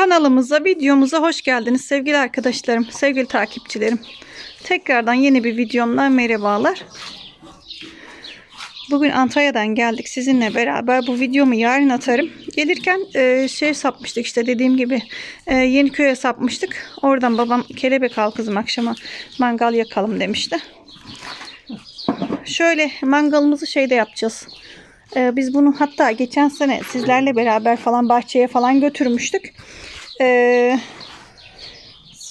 Kanalımıza, videomuza hoş geldiniz sevgili arkadaşlarım, sevgili takipçilerim. Tekrardan yeni bir videomdan merhabalar. Bugün Antalya'dan geldik sizinle beraber. Bu videomu yarın atarım. Gelirken e, şey sapmıştık işte dediğim gibi e, Yeniköy'e sapmıştık. Oradan babam kelebek al kızım akşama mangal yakalım demişti. Şöyle mangalımızı şeyde yapacağız. Ee, biz bunu hatta geçen sene sizlerle beraber falan bahçeye falan götürmüştük. Ee,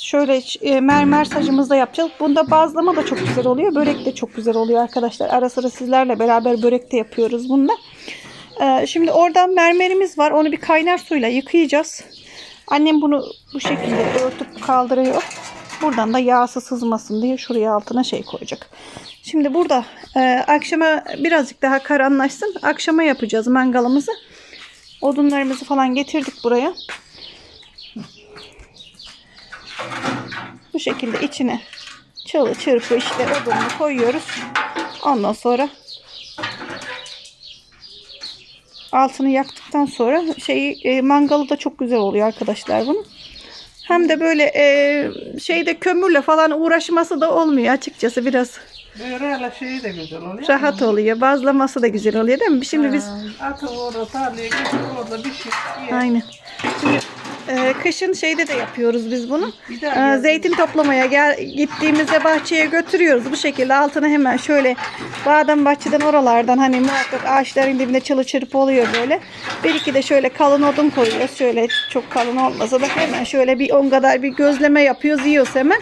şöyle e, mermer sacımızda yapacağız. Bunda bazlama da çok güzel oluyor. Börek de çok güzel oluyor arkadaşlar. Ara sıra sizlerle beraber börek de yapıyoruz bunda. Ee, şimdi oradan mermerimiz var. Onu bir kaynar suyla yıkayacağız. Annem bunu bu şekilde örtüp kaldırıyor. Buradan da yağsı sızmasın diye şuraya altına şey koyacak. Şimdi burada e, akşama birazcık daha karanlaşsın. Akşama yapacağız mangalımızı. Odunlarımızı falan getirdik buraya. Bu şekilde içine çalı çırpı işte odununu koyuyoruz. Ondan sonra altını yaktıktan sonra şeyi e, mangalı da çok güzel oluyor arkadaşlar bunun. Hem de böyle e, şeyde kömürle falan uğraşması da olmuyor açıkçası biraz Böyle şeyi de güzel oluyor. rahat oluyor. Bazlaması da güzel oluyor değil mi? Şimdi biz Atı orada tarlaya götür orada bir şey aynen. Şimdi e, kışın şeyde de yapıyoruz biz bunu. Ee, zeytin toplamaya gel gittiğimizde bahçeye götürüyoruz. Bu şekilde altına hemen şöyle badem bahçeden oralardan hani muhakkak ağaçların dibinde çalı çırpı oluyor böyle. Bir iki de şöyle kalın odun koyuyoruz. Şöyle çok kalın olmasa da hemen şöyle bir on kadar bir gözleme yapıyoruz yiyoruz hemen.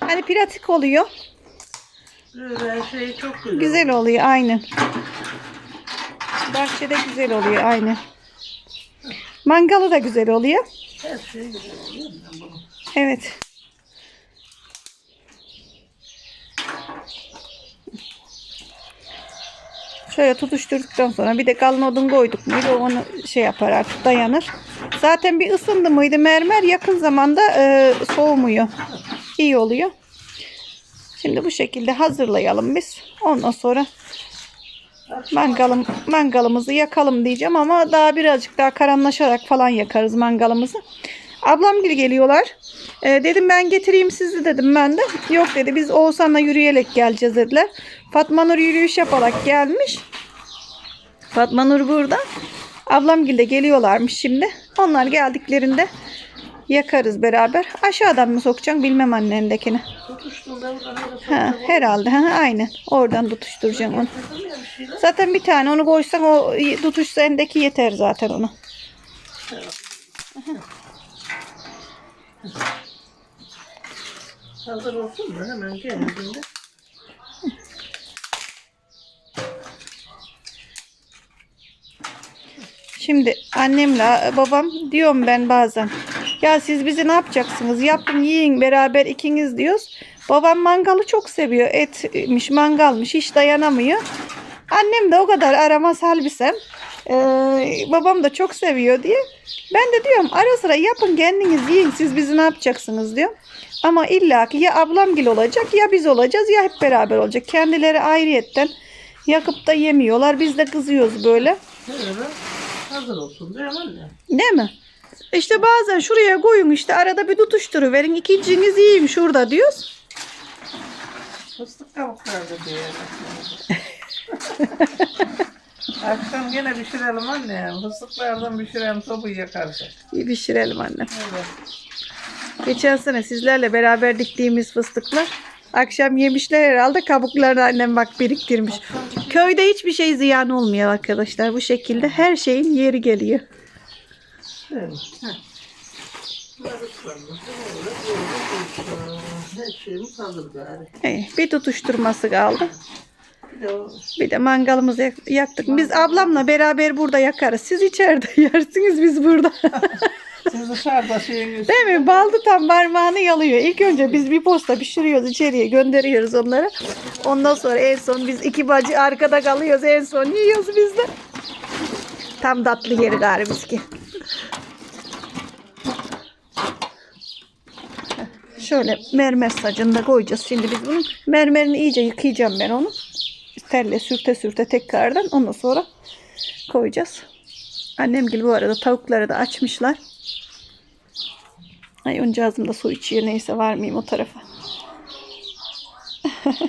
Hani pratik oluyor. Şey çok güzel. Güzel oluyor aynen. Bahçede güzel oluyor aynen. Mangalı da güzel oluyor. Her şey güzel oluyor. ben bunu. Evet. Şöyle tutuşturduktan sonra bir de kalın odun koyduk muydu onu şey yapar artık dayanır. Zaten bir ısındı mıydı mermer yakın zamanda e, soğumuyor. İyi oluyor. Şimdi bu şekilde hazırlayalım biz. Ondan sonra mangalım, mangalımızı yakalım diyeceğim ama daha birazcık daha karanlaşarak falan yakarız mangalımızı. Ablam gibi geliyorlar. Ee, dedim ben getireyim sizi dedim ben de. Yok dedi biz Oğuzhan'la yürüyerek geleceğiz dediler. Fatma Nur yürüyüş yaparak gelmiş. Fatma Nur burada. Ablam de geliyorlarmış şimdi. Onlar geldiklerinde yakarız beraber. Aşağıdan mı sokacaksın bilmem annendekini. Ha, herhalde ha, aynen. Oradan tutuşturacaksın onu. Zaten bir tane onu koysan o tutuş sendeki yeter zaten ona. Hazır olsun da hemen geldiğinde. Şimdi annemle babam diyorum ben bazen. Ya siz bizi ne yapacaksınız? Yapın yiyin beraber ikiniz diyoruz. Babam mangalı çok seviyor. Etmiş mangalmış hiç dayanamıyor. Annem de o kadar aramaz halbisem. Ee, babam da çok seviyor diye. Ben de diyorum ara sıra yapın kendiniz yiyin siz bizi ne yapacaksınız diyor. Ama illaki ya ablamgil olacak ya biz olacağız ya hep beraber olacak. Kendileri ayrıyetten yakıp da yemiyorlar. Biz de kızıyoruz böyle. Böyle hazır olsun mi anne? Değil mi? İşte bazen şuraya koyun işte arada bir tutuşturuverin. İkinciniz yiyin şurada diyoruz. Fıstık kabukları da diyelim. Akşam gene pişirelim anne. Fıstıklardan pişirelim sobayı yakarsak. İyi pişirelim annem. Evet. Geçen sene sizlerle beraber diktiğimiz fıstıklar. Akşam yemişler herhalde kabuklarını annem bak biriktirmiş. Köyde hiçbir şey ziyan olmuyor arkadaşlar. Bu şekilde her şeyin yeri geliyor. Evet. Heh. Evet, bir tutuşturması kaldı. Bir de mangalımızı yak- yaktık. Biz ablamla beraber burada yakarız. Siz içeride yersiniz biz burada. Siz dışarıda şeyiniz. Değil mi? Baldı tam parmağını yalıyor. İlk önce biz bir posta pişiriyoruz içeriye gönderiyoruz onları. Ondan sonra en son biz iki bacı arkada kalıyoruz. En son yiyoruz biz de. Tam tatlı yeri gari ki. Şöyle mermer sacında koyacağız. Şimdi biz bunu mermerini iyice yıkayacağım ben onu. Telle sürte sürte tekrardan ondan sonra koyacağız. Annem gibi bu arada tavukları da açmışlar. Ay oncağızım da su içiyor. Neyse varmayayım o tarafa.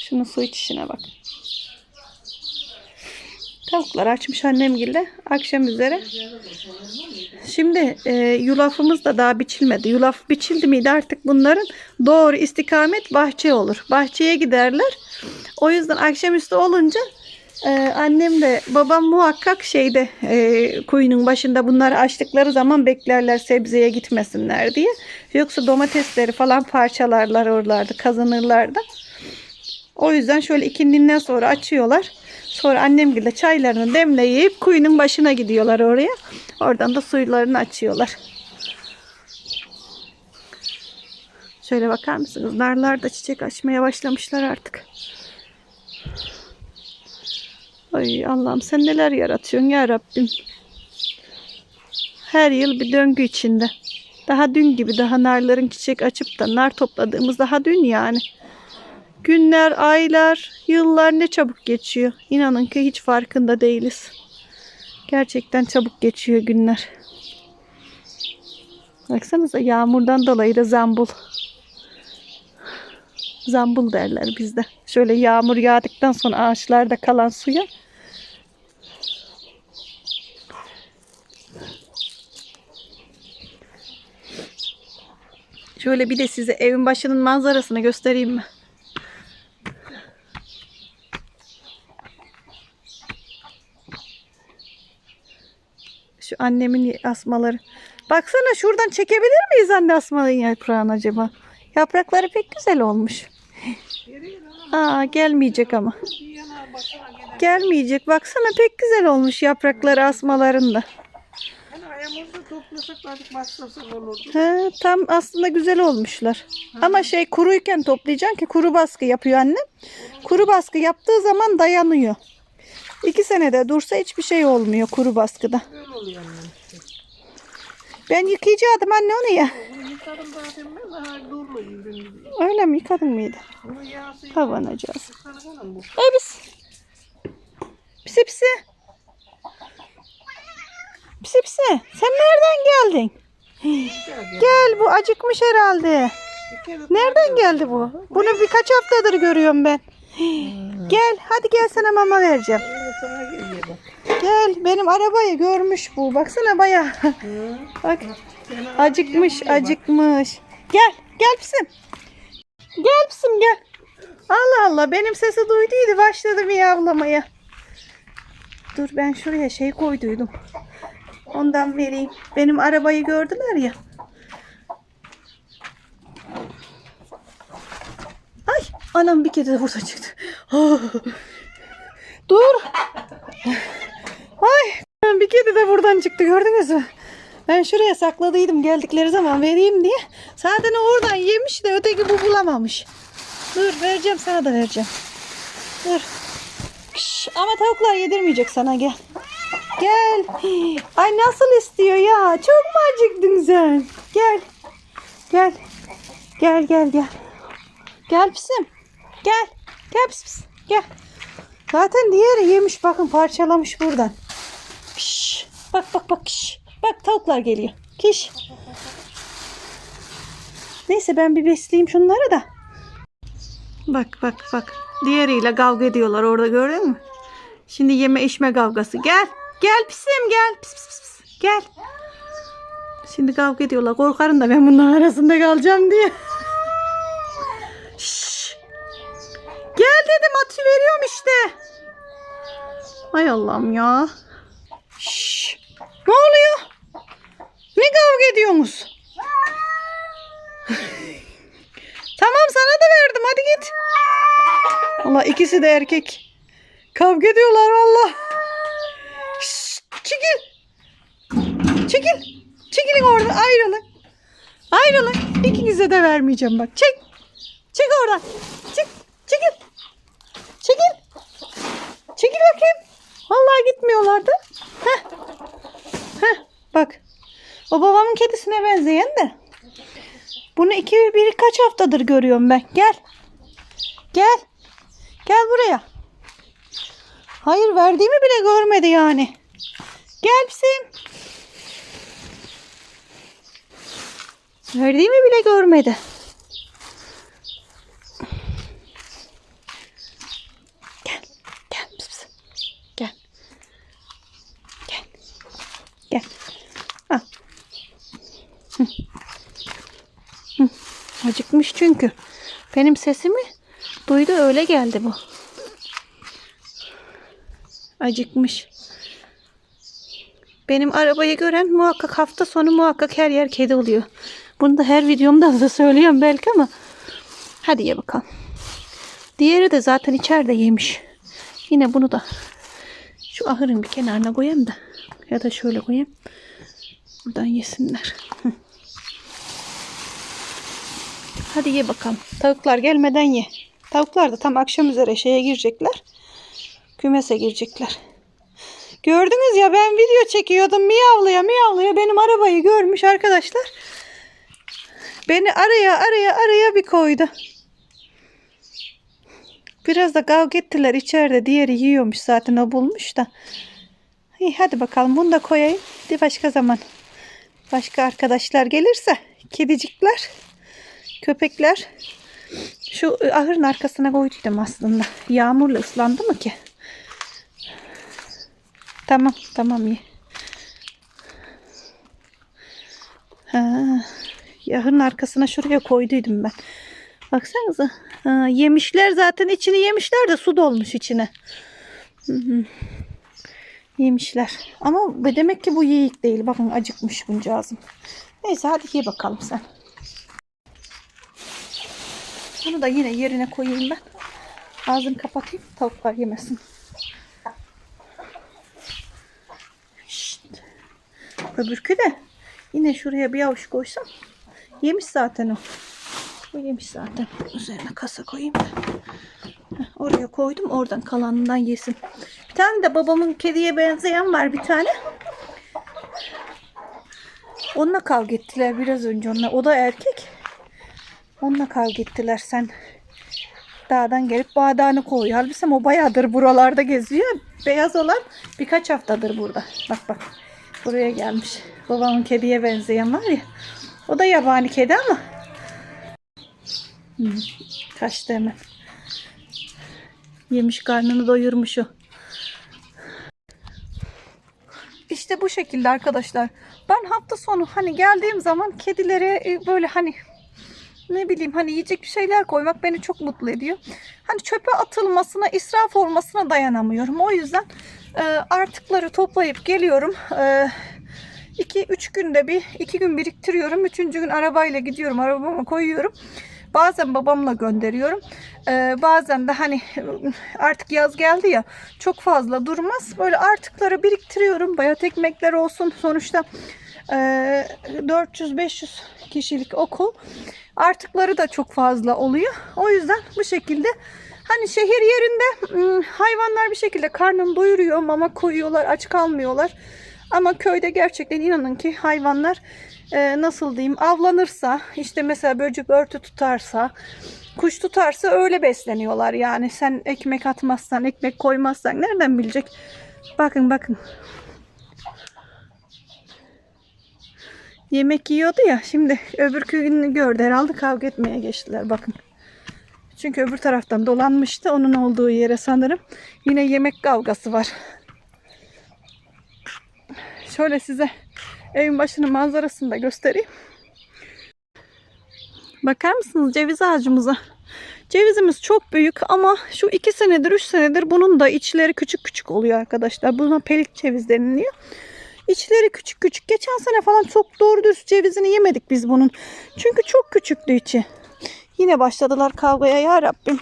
Şunun su içişine bak. Tavuklar açmış annemgille akşam üzere. Şimdi e, yulafımız da daha biçilmedi. Yulaf biçildi miydi artık bunların doğru istikamet bahçe olur. Bahçeye giderler. O yüzden akşamüstü olunca e, annem de babam muhakkak şeyde e, kuyunun başında bunları açtıkları zaman beklerler sebzeye gitmesinler diye. Yoksa domatesleri falan parçalarlar oralarda kazanırlardı. O yüzden şöyle ikindinden sonra açıyorlar. Sonra annem de çaylarını demleyip kuyunun başına gidiyorlar oraya. Oradan da suylarını açıyorlar. Şöyle bakar mısınız? Narlar da çiçek açmaya başlamışlar artık. Ay Allah'ım sen neler yaratıyorsun ya Rabbim. Her yıl bir döngü içinde. Daha dün gibi daha narların çiçek açıp da nar topladığımız daha dün yani. Günler, aylar, yıllar ne çabuk geçiyor. İnanın ki hiç farkında değiliz. Gerçekten çabuk geçiyor günler. Baksanıza yağmurdan dolayı da zambul. Zambul derler bizde. Şöyle yağmur yağdıktan sonra ağaçlarda kalan suya Şöyle bir de size evin başının manzarasını göstereyim mi? Şu annemin asmaları. Baksana şuradan çekebilir miyiz anne asmanın yaprağını acaba? Yaprakları pek güzel olmuş. Aa gelmeyecek ama. Gelmeyecek. Baksana pek güzel olmuş yaprakları asmalarında. Ayağımızda toplasak tam aslında güzel olmuşlar. Ama şey kuruyken toplayacaksın ki kuru baskı yapıyor annem. Kuru baskı yaptığı zaman dayanıyor. İki senede dursa hiçbir şey olmuyor kuru baskıda. Ben yıkayacaktım anne onu ya. Yıkadım zaten ben daha. Öyle mi yıkadın mıydı? Kavanacağız. Ay biz. Pisi pisi. Pisi pisi. Sen nereden geldin? Gel bu acıkmış herhalde. Nereden geldi bu? Bunu birkaç haftadır görüyorum ben. Gel hadi gel sana mama vereceğim. Gel benim arabayı görmüş bu. Baksana baya. Bak acıkmış acıkmış. Gel gel pisim. Gel pisim gel. Allah Allah benim sesi duyduydu başladı miyavlamaya. Dur ben şuraya şey koyduydum. Ondan vereyim. Benim arabayı gördüler ya. Ay anam bir kedi de burada çıktı. Ah. Dur. Ay bir kedi de buradan çıktı gördünüz mü? Ben şuraya sakladıydım geldikleri zaman vereyim diye. Zaten oradan yemiş de öteki bu bulamamış. Dur vereceğim sana da vereceğim. Dur. Şş, ama tavuklar yedirmeyecek sana gel. Gel. Ay nasıl istiyor ya? Çok mu acıktın sen? Gel. Gel. Gel gel gel. Gel pisim. Gel. Gel pis pis. Gel. Zaten diğeri yemiş bakın parçalamış buradan. Şş, bak bak bak. Şş. Bak tavuklar geliyor. Kiş. Neyse ben bir besleyeyim şunları da. Bak bak bak. Diğeriyle kavga ediyorlar orada gördün mü? Şimdi yeme içme kavgası. Gel. Gel pisim gel. Pis pis. pis. Gel. Şimdi kavga ediyorlar. Korkarım da ben bunların arasında kalacağım diye. Gel dedim atı veriyorum işte. Ay Allah'ım ya. Şşş. Ne oluyor? Ne kavga ediyorsunuz? tamam sana da verdim hadi git. Allah ikisi de erkek. Kavga ediyorlar valla. Çekil. Çekil. Çekilin orada ayrılın. Ayrılın. İkinize de vermeyeceğim bak. Çek. Çek oradan. Çık. Çekil. Çekil. Çekil bakayım. Vallahi gitmiyorlardı. Heh. Heh. Bak. O babamın kedisine benzeyen de. Bunu iki birkaç haftadır görüyorum ben. Gel. Gel. Gel buraya. Hayır verdiğimi bile görmedi yani. Gel pisim. Verdiğimi bile görmedi. Gel. Gel. Pıs pıs. Gel. Gel. Gel. Al. Hı. Hı. Acıkmış çünkü. Benim sesimi duydu öyle geldi bu. Acıkmış. Benim arabayı gören muhakkak hafta sonu muhakkak her yer kedi oluyor. Bunu da her videomda da söylüyorum belki ama. Hadi ye bakalım. Diğeri de zaten içeride yemiş. Yine bunu da şu ahırın bir kenarına koyayım da. Ya da şöyle koyayım. Buradan yesinler. Hadi ye bakalım. Tavuklar gelmeden ye. Tavuklar da tam akşam üzere şeye girecekler. Kümese girecekler. Gördünüz ya ben video çekiyordum. Miyavlaya miyavlaya benim arabayı görmüş arkadaşlar. Beni araya araya araya bir koydu. Biraz da kavga ettiler içeride. Diğeri yiyormuş zaten o bulmuş da. İyi hadi bakalım bunu da koyayım. Bir başka zaman. Başka arkadaşlar gelirse. Kedicikler. Köpekler. Şu ahırın arkasına koyduydum aslında. Yağmurla ıslandı mı ki? Tamam tamam ye. Ha, ahırın arkasına şuraya koyduydum ben. Baksanıza. Ha, yemişler zaten içini yemişler de su dolmuş içine. Hı hı. Yemişler. Ama demek ki bu yiyik değil. Bakın acıkmış buncağızım. Neyse hadi ye bakalım sen. Bunu da yine yerine koyayım ben. Ağzını kapatayım. Tavuklar yemesin. Şşt. Öbürkü de yine şuraya bir avuç koysam yemiş zaten o. Bu yemiş zaten. Üzerine kasa koyayım da. Oraya koydum. Oradan kalanından yesin. Bir tane de babamın kediye benzeyen var bir tane. Onunla kavga ettiler biraz önce onunla. O da erkek. Onunla kavga ettiler. Sen dağdan gelip bağdağını koy. Halbuki o bayağıdır buralarda geziyor. Beyaz olan birkaç haftadır burada. Bak bak. Buraya gelmiş. Babamın kediye benzeyen var ya. O da yabani kedi ama. Hı, kaçtı hemen. Yemiş karnını doyurmuş o. İşte bu şekilde arkadaşlar. Ben hafta sonu hani geldiğim zaman kedilere e, böyle hani ne bileyim hani yiyecek bir şeyler koymak beni çok mutlu ediyor. Hani çöpe atılmasına, israf olmasına dayanamıyorum. O yüzden e, artıkları toplayıp geliyorum. 2-3 günde bir, 2 gün biriktiriyorum. Üçüncü gün arabayla gidiyorum, arabama koyuyorum. Bazen babamla gönderiyorum. E, bazen de hani artık yaz geldi ya çok fazla durmaz. Böyle artıkları biriktiriyorum. Bayat ekmekler olsun. Sonuçta e, 400-500 kişilik okul artıkları da çok fazla oluyor. O yüzden bu şekilde hani şehir yerinde ım, hayvanlar bir şekilde karnını doyuruyor, mama koyuyorlar, aç kalmıyorlar. Ama köyde gerçekten inanın ki hayvanlar e, nasıl diyeyim avlanırsa işte mesela böcek örtü tutarsa kuş tutarsa öyle besleniyorlar yani sen ekmek atmazsan ekmek koymazsan nereden bilecek bakın bakın yemek yiyordu ya şimdi öbür gününü gördü herhalde kavga etmeye geçtiler bakın. Çünkü öbür taraftan dolanmıştı onun olduğu yere sanırım. Yine yemek kavgası var. Şöyle size evin başının manzarasını da göstereyim. Bakar mısınız ceviz ağacımıza? Cevizimiz çok büyük ama şu iki senedir, üç senedir bunun da içleri küçük küçük oluyor arkadaşlar. Buna pelik ceviz deniliyor. İçleri küçük küçük. Geçen sene falan çok doğru dürüst cevizini yemedik biz bunun. Çünkü çok küçüktü içi. Yine başladılar kavgaya ya Rabbim.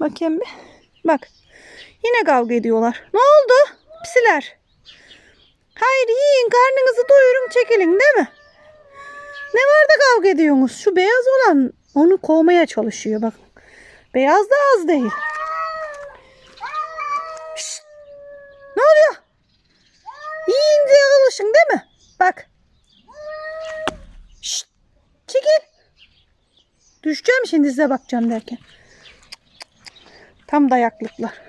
Bakayım bir. Bak. Yine kavga ediyorlar. Ne oldu? Pisiler. Hayır yiyin karnınızı doyurun çekilin değil mi? Ne var da kavga ediyorsunuz? Şu beyaz olan onu kovmaya çalışıyor bak. Beyaz da az değil. Şşt! Ne oluyor? Yiyince alışın değil mi? Bak. Şşt! Çekil. Düşeceğim şimdi size bakacağım derken. Tam dayaklıklar.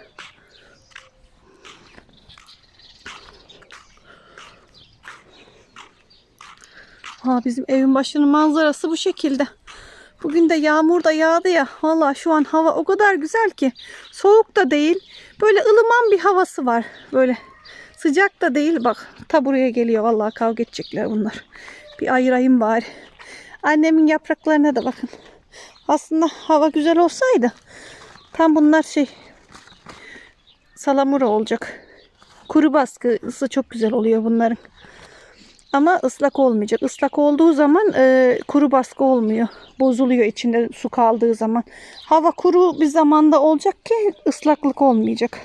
Aa, bizim evin başının manzarası bu şekilde. Bugün de yağmur da yağdı ya. Valla şu an hava o kadar güzel ki. Soğuk da değil. Böyle ılıman bir havası var. Böyle sıcak da değil. Bak ta buraya geliyor. Vallahi kavga edecekler bunlar. Bir ayırayım bari. Annemin yapraklarına da bakın. Aslında hava güzel olsaydı tam bunlar şey salamura olacak. Kuru baskısı çok güzel oluyor bunların. Ama ıslak olmayacak. Islak olduğu zaman e, kuru baskı olmuyor. Bozuluyor içinde su kaldığı zaman. Hava kuru bir zamanda olacak ki ıslaklık olmayacak.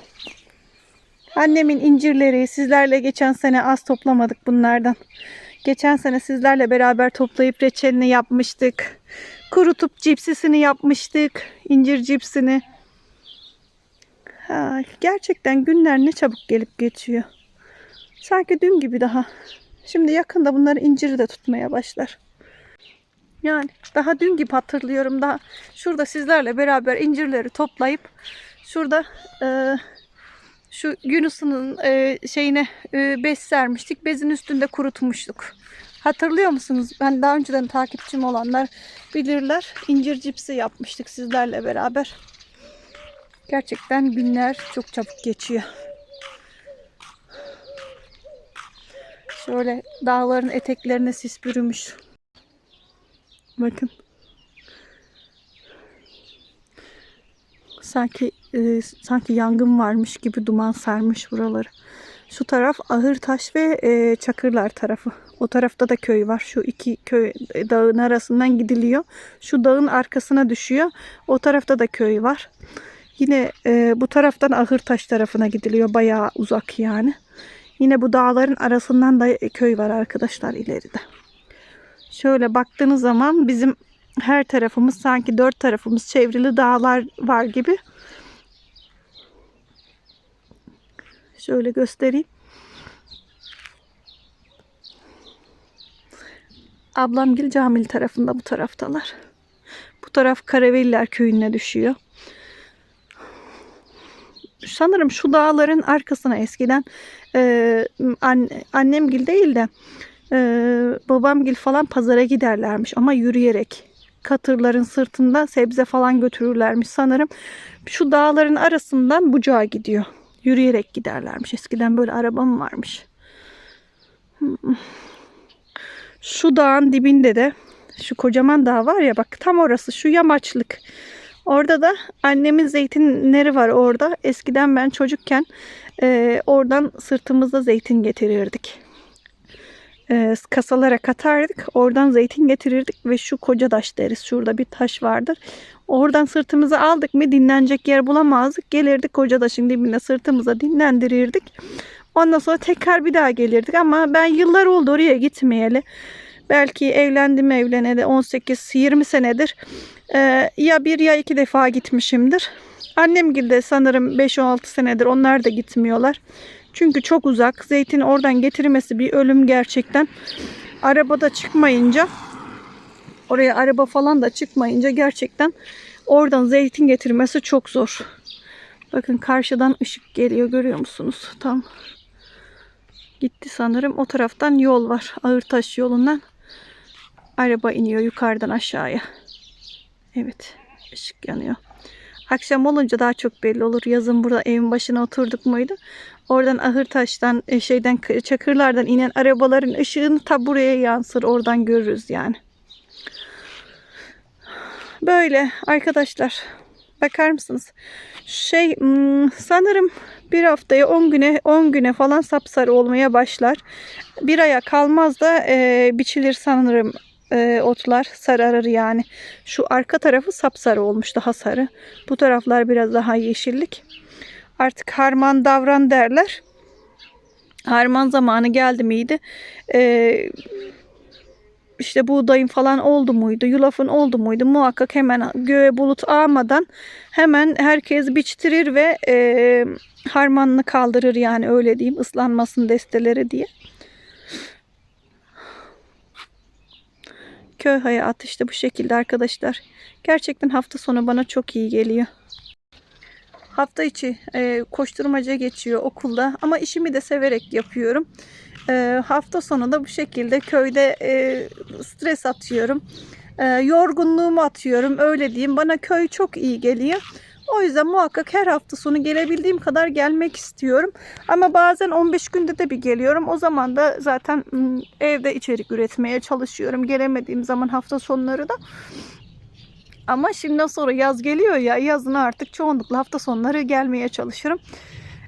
Annemin incirleri sizlerle geçen sene az toplamadık bunlardan. Geçen sene sizlerle beraber toplayıp reçelini yapmıştık. Kurutup cipsisini yapmıştık. incir cipsini. Ha, gerçekten günler ne çabuk gelip geçiyor. Sanki dün gibi daha. Şimdi yakında bunları inciri de tutmaya başlar. Yani daha dün gibi hatırlıyorum daha şurada sizlerle beraber incirleri toplayıp şurada e, şu Yunus'un e, şeyine e, bez sermiştik. Bezin üstünde kurutmuştuk. Hatırlıyor musunuz? Ben daha önceden takipçim olanlar bilirler. İncir cipsi yapmıştık sizlerle beraber. Gerçekten günler çok çabuk geçiyor. Şöyle dağların eteklerine sis bürümüş. Bakın. Sanki e, sanki yangın varmış gibi duman sarmış buraları. Şu taraf Ahırtaş ve e, Çakırlar tarafı. O tarafta da köy var. Şu iki köy e, dağın arasından gidiliyor. Şu dağın arkasına düşüyor. O tarafta da köy var. Yine e, bu taraftan Ahırtaş tarafına gidiliyor. Bayağı uzak yani. Yine bu dağların arasından da köy var arkadaşlar ileride. Şöyle baktığınız zaman bizim her tarafımız sanki dört tarafımız çevrili dağlar var gibi. Şöyle göstereyim. Ablamgil Camil tarafında bu taraftalar. Bu taraf Karaveliler köyüne düşüyor. Sanırım şu dağların arkasına eskiden e, an, annemgil değil de e, babamgil falan pazara giderlermiş ama yürüyerek katırların sırtında sebze falan götürürlermiş sanırım. Şu dağların arasından bucağa gidiyor. Yürüyerek giderlermiş. Eskiden böyle arabam varmış. Şu dağın dibinde de şu kocaman dağ var ya bak tam orası şu yamaçlık. Orada da annemin zeytinleri var orada. Eskiden ben çocukken e, oradan sırtımızda zeytin getirirdik. E, kasalara katardık. Oradan zeytin getirirdik ve şu koca taş deriz. Şurada bir taş vardır. Oradan sırtımızı aldık mı dinlenecek yer bulamazdık. Gelirdik koca taşın dibine sırtımıza dinlendirirdik. Ondan sonra tekrar bir daha gelirdik ama ben yıllar oldu oraya gitmeyeli. Belki evlendim evleneli 18-20 senedir. Ee, ya bir ya iki defa gitmişimdir. Annem de sanırım 5-16 senedir onlar da gitmiyorlar. Çünkü çok uzak. Zeytin oradan getirmesi bir ölüm gerçekten. Arabada çıkmayınca oraya araba falan da çıkmayınca gerçekten oradan zeytin getirmesi çok zor. Bakın karşıdan ışık geliyor görüyor musunuz? Tam gitti sanırım. O taraftan yol var. Ağırtaş yolundan araba iniyor yukarıdan aşağıya. Evet ışık yanıyor. Akşam olunca daha çok belli olur. Yazın burada evin başına oturduk muydu? Oradan Ahırtaş'tan e, şeyden Çakırlardan inen arabaların ışığını ta buraya yansır. Oradan görürüz yani. Böyle arkadaşlar. Bakar mısınız? Şey hmm, sanırım bir haftaya 10 güne 10 güne falan sapsarı olmaya başlar. Bir aya kalmaz da e, biçilir sanırım e, otlar sararır yani. Şu arka tarafı sapsarı olmuş daha sarı. Bu taraflar biraz daha yeşillik. Artık harman davran derler. Harman zamanı geldi miydi? E, işte buğdayın falan oldu muydu, yulafın oldu muydu muhakkak hemen göğe bulut ağmadan hemen herkes biçtirir ve e, harmanını kaldırır yani öyle diyeyim ıslanmasın desteleri diye. Köy hayatı işte bu şekilde arkadaşlar. Gerçekten hafta sonu bana çok iyi geliyor. Hafta içi e, koşturmaca geçiyor okulda ama işimi de severek yapıyorum. E, hafta sonu da bu şekilde köyde e, stres atıyorum. E, yorgunluğumu atıyorum öyle diyeyim. Bana köy çok iyi geliyor. O yüzden muhakkak her hafta sonu gelebildiğim kadar gelmek istiyorum. Ama bazen 15 günde de bir geliyorum. O zaman da zaten evde içerik üretmeye çalışıyorum. Gelemediğim zaman hafta sonları da. Ama şimdiden sonra yaz geliyor ya yazın artık çoğunlukla hafta sonları gelmeye çalışırım.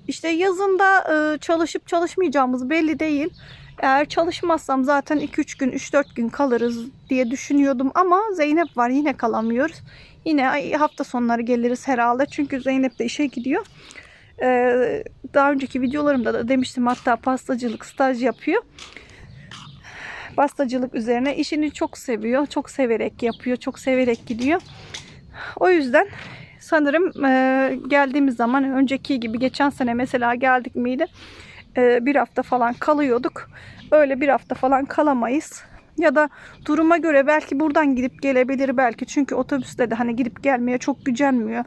İşte yazında çalışıp çalışmayacağımız belli değil. Eğer çalışmazsam zaten 2-3 gün 3-4 gün kalırız diye düşünüyordum ama Zeynep var yine kalamıyoruz. Yine hafta sonları geliriz herhalde çünkü Zeynep de işe gidiyor. Ee, daha önceki videolarımda da demiştim hatta pastacılık staj yapıyor. Pastacılık üzerine işini çok seviyor. Çok severek yapıyor. Çok severek gidiyor. O yüzden sanırım e, geldiğimiz zaman önceki gibi geçen sene mesela geldik miydi e, bir hafta falan kalıyorduk. Öyle bir hafta falan kalamayız. Ya da duruma göre belki buradan gidip gelebilir belki. Çünkü otobüste de hani gidip gelmeye çok gücenmiyor.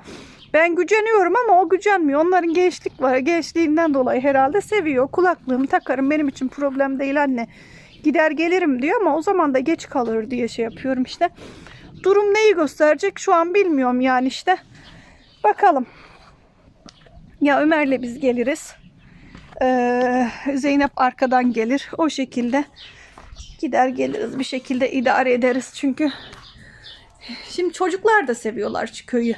Ben güceniyorum ama o gücenmiyor. Onların gençlik var. Gençliğinden dolayı herhalde seviyor. Kulaklığımı takarım. Benim için problem değil anne. Gider gelirim diyor ama o zaman da geç kalır diye şey yapıyorum işte. Durum neyi gösterecek şu an bilmiyorum yani işte. Bakalım. Ya Ömer'le biz geliriz. Ee, Zeynep arkadan gelir. O şekilde gider geliriz bir şekilde idare ederiz çünkü şimdi çocuklar da seviyorlar köyü.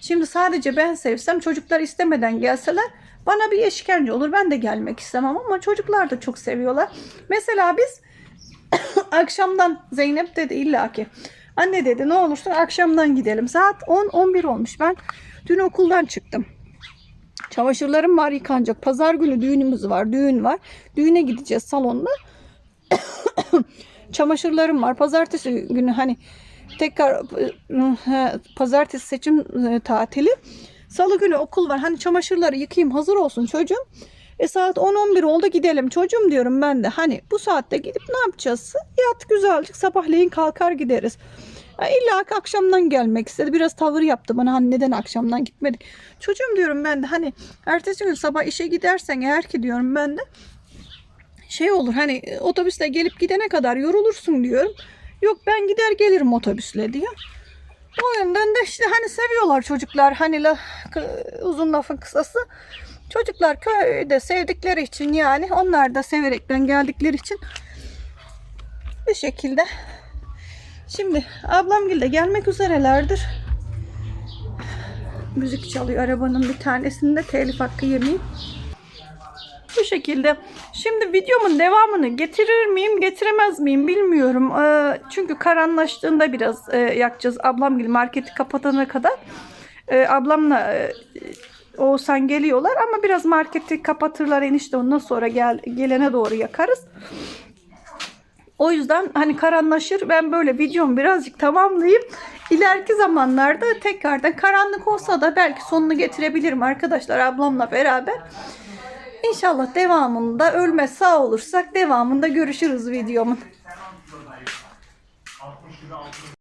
Şimdi sadece ben sevsem çocuklar istemeden gelseler bana bir işkence olur. Ben de gelmek istemem ama çocuklar da çok seviyorlar. Mesela biz akşamdan Zeynep dedi illaki. Anne dedi ne olursun akşamdan gidelim. Saat 10-11 olmuş. Ben dün okuldan çıktım. Çamaşırlarım var yıkanacak. Pazar günü düğünümüz var. Düğün var. Düğüne gideceğiz salonda. Çamaşırlarım var. Pazartesi günü hani tekrar e, pazartesi seçim e, tatili. Salı günü okul var. Hani çamaşırları yıkayayım hazır olsun çocuğum. E saat 10-11 oldu gidelim çocuğum diyorum ben de. Hani bu saatte gidip ne yapacağız? Yat güzelcik sabahleyin kalkar gideriz. Ya illa ki akşamdan gelmek istedi. Biraz tavır yaptı bana hani neden akşamdan gitmedik. Çocuğum diyorum ben de hani ertesi gün sabah işe gidersen eğer ki diyorum ben de şey olur hani e, otobüsle gelip gidene kadar yorulursun diyorum. Yok ben gider gelirim otobüsle diyor. O yönden de işte hani seviyorlar çocuklar hani la, uzun lafın kısası. Çocuklar köyde sevdikleri için yani onlar da severekten geldikleri için bir şekilde. Şimdi ablam de gelmek üzerelerdir. Müzik çalıyor arabanın bir tanesinde telif hakkı yemeyeyim. Bu şekilde. Şimdi videomun devamını getirir miyim, getiremez miyim bilmiyorum. Ee, çünkü karanlaştığında biraz e, yakacağız. Ablam gibi marketi kapatana kadar. Ee, ablamla e, Oğuzhan geliyorlar ama biraz marketi kapatırlar enişte ondan sonra gel, gelene doğru yakarız. O yüzden hani karanlaşır. Ben böyle videomu birazcık tamamlayayım. İleriki zamanlarda tekrardan karanlık olsa da belki sonunu getirebilirim arkadaşlar ablamla beraber. İnşallah devamında ölmez sağ olursak devamında görüşürüz videomun.